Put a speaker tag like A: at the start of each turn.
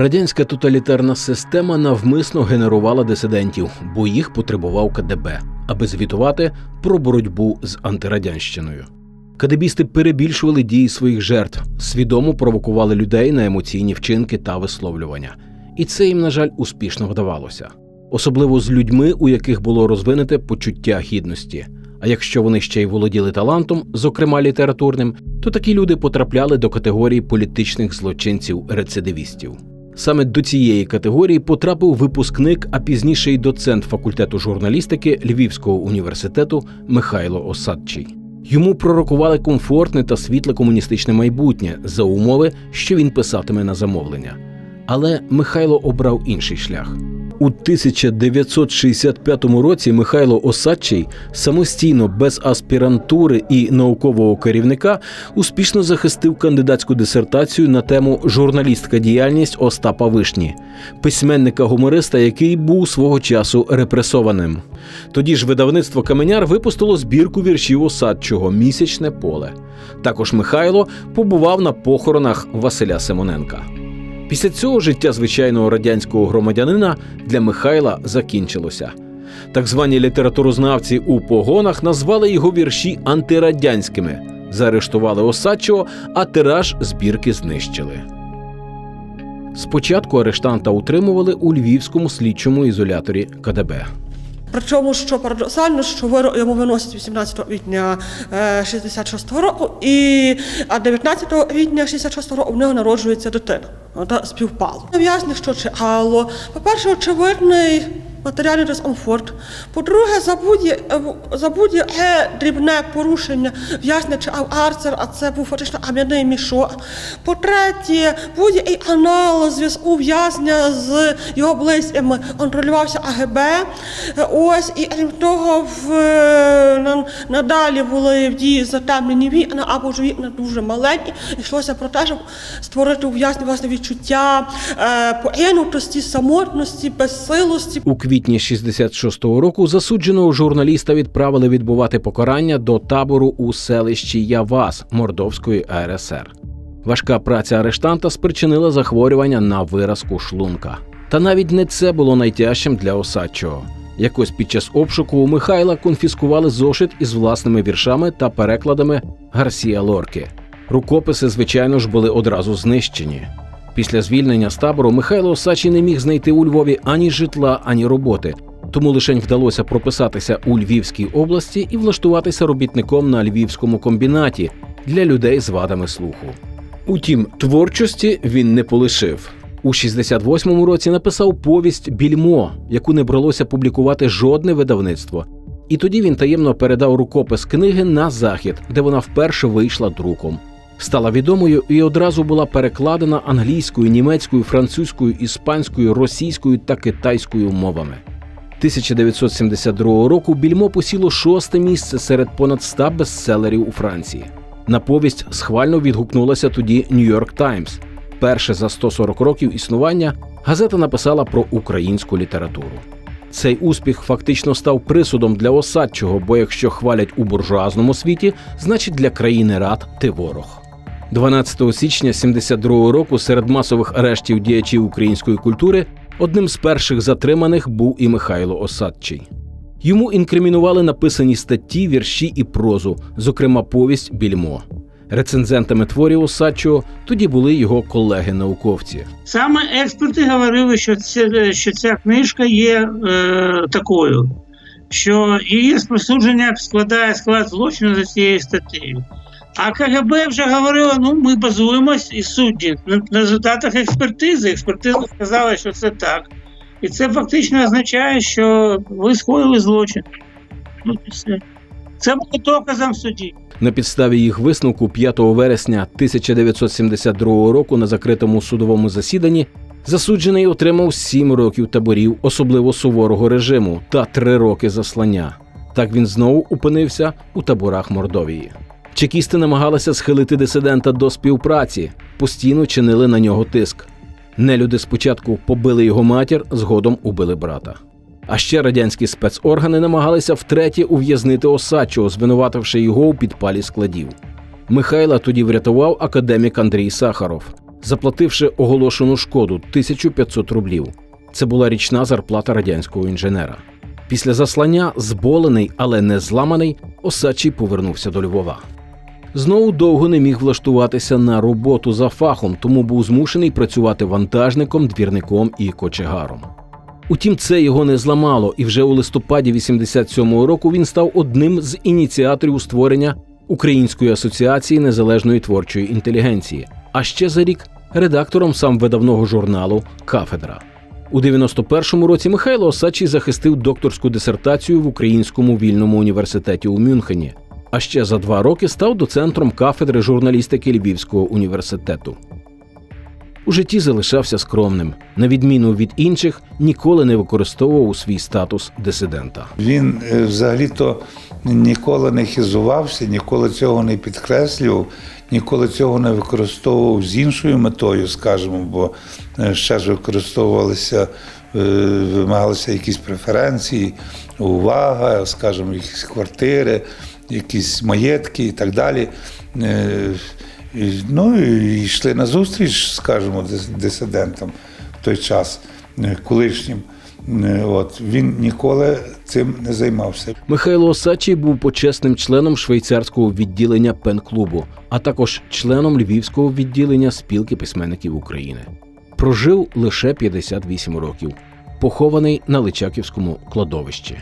A: Радянська тоталітарна система навмисно генерувала дисидентів, бо їх потребував КДБ, аби звітувати про боротьбу з антирадянщиною. Кадебісти перебільшували дії своїх жертв, свідомо провокували людей на емоційні вчинки та висловлювання. І це їм, на жаль, успішно вдавалося. Особливо з людьми, у яких було розвинуте почуття гідності. А якщо вони ще й володіли талантом, зокрема літературним, то такі люди потрапляли до категорії політичних злочинців-рецидивістів. Саме до цієї категорії потрапив випускник, а пізніше й доцент факультету журналістики Львівського університету Михайло Осадчий. Йому пророкували комфортне та світле комуністичне майбутнє за умови, що він писатиме на замовлення. Але Михайло обрав інший шлях. У 1965 році Михайло Осадчий самостійно без аспірантури і наукового керівника успішно захистив кандидатську дисертацію на тему журналістська діяльність Остапа Вишні, письменника-гумориста, який був свого часу репресованим. Тоді ж видавництво Каменяр випустило збірку віршів Осадчого Місячне поле. Також Михайло побував на похоронах Василя Симоненка. Після цього життя звичайного радянського громадянина для Михайла закінчилося. Так звані літературознавці у погонах назвали його вірші антирадянськими, заарештували Осадчого, а тираж збірки знищили. Спочатку арештанта утримували у львівському слідчому ізоляторі КДБ.
B: Причому, що парадоксально, що вирок йому виносять 18 квітня е, 66-го року, і а 19 квітня 66-го року в нього народжується дитина. Та співпало. В'язних, що чекало. По-перше, очевидний матеріальний дискомфорт. По-друге, будь за будь-яке дрібне порушення в'язня чи арцер, а це був фактично кам'яний мішок. По-третє, будь-який аналіз зв'язку в'язня з його близькими контролювався АГБ. Ось і крім того, в на- надалі були в дії затемнені вікна або ж вікна дуже маленькі. Йшлося про те, щоб створити у в'язні власне відчуття е, покинутості, самотності, безсилості.
A: Квітні 66-го року засудженого журналіста відправили відбувати покарання до табору у селищі Явас Мордовської АРСР. Важка праця арештанта спричинила захворювання на виразку шлунка. Та навіть не це було найтяжчим для Осадчого. Якось під час обшуку у Михайла конфіскували зошит із власними віршами та перекладами Гарсія Лорки. Рукописи, звичайно ж, були одразу знищені. Після звільнення з табору Михайло Осадчий не міг знайти у Львові ані житла, ані роботи, тому лишень вдалося прописатися у Львівській області і влаштуватися робітником на львівському комбінаті для людей з вадами слуху. Утім, творчості він не полишив. У 68-му році написав повість Більмо, яку не бралося публікувати жодне видавництво. І тоді він таємно передав рукопис книги на захід, де вона вперше вийшла друком. Стала відомою і одразу була перекладена англійською, німецькою, французькою, іспанською, російською та китайською мовами. 1972 року більмо посіло шосте місце серед понад 100 бестселерів у Франції. На повість схвально відгукнулася тоді Нью-Йорк Таймс. Перше за 140 років існування газета написала про українську літературу. Цей успіх фактично став присудом для осадчого, бо якщо хвалять у буржуазному світі, значить для країни рад ти ворог. 12 січня 72 року серед масових арештів діячів української культури одним з перших затриманих був і Михайло Осадчий. Йому інкримінували написані статті, вірші і прозу, зокрема повість Більмо. Рецензентами творів Осадчого тоді були його колеги-науковці.
C: Саме експерти говорили, що це, що ця книжка є е, такою, що її розповсюдження складає склад злочину за цією статтею. А КГБ вже говорило, ну ми базуємось і судді на, результатах експертизи. Експертиза сказала, що це так. І це фактично означає, що ви скоїли злочин. Ну, все. Це було доказом в суді.
A: На підставі їх висновку 5 вересня 1972 року на закритому судовому засіданні засуджений отримав 7 років таборів особливо суворого режиму та 3 роки заслання. Так він знову опинився у таборах Мордовії. Чекісти намагалися схилити дисидента до співпраці, постійно чинили на нього тиск. Нелюди спочатку побили його матір, згодом убили брата. А ще радянські спецоргани намагалися втретє ув'язнити Осадчого, звинувативши його у підпалі складів. Михайла тоді врятував академік Андрій Сахаров. заплативши оголошену шкоду 1500 рублів. Це була річна зарплата радянського інженера. Після заслання, зболений, але не зламаний, Осадчий повернувся до Львова. Знову довго не міг влаштуватися на роботу за фахом, тому був змушений працювати вантажником, двірником і кочегаром. Утім, це його не зламало, і вже у листопаді 87-го року він став одним з ініціаторів створення Української асоціації незалежної творчої інтелігенції, а ще за рік редактором сам видавного журналу Кафедра. У 91-му році Михайло Осадчий захистив докторську дисертацію в Українському вільному університеті у Мюнхені, а ще за два роки став доцентром кафедри журналістики Львівського університету. У житті залишався скромним, на відміну від інших, ніколи не використовував свій статус дисидента.
D: Він е, взагалі-то ніколи не хизувався, ніколи цього не підкреслював, ніколи цього не використовував з іншою метою, скажімо, бо е, ще ж використовувалися, е, вимагалися якісь преференції, увага, скажімо, якісь квартири, якісь маєтки і так далі. Е, Ну і йшли на зустріч, скажімо, дис- дисидентам в той час, е, колишнім. Е, От він ніколи цим не займався.
A: Михайло Осадчий був почесним членом швейцарського відділення пен-клубу, а також членом львівського відділення спілки письменників України. Прожив лише 58 років, похований на Личаківському кладовищі.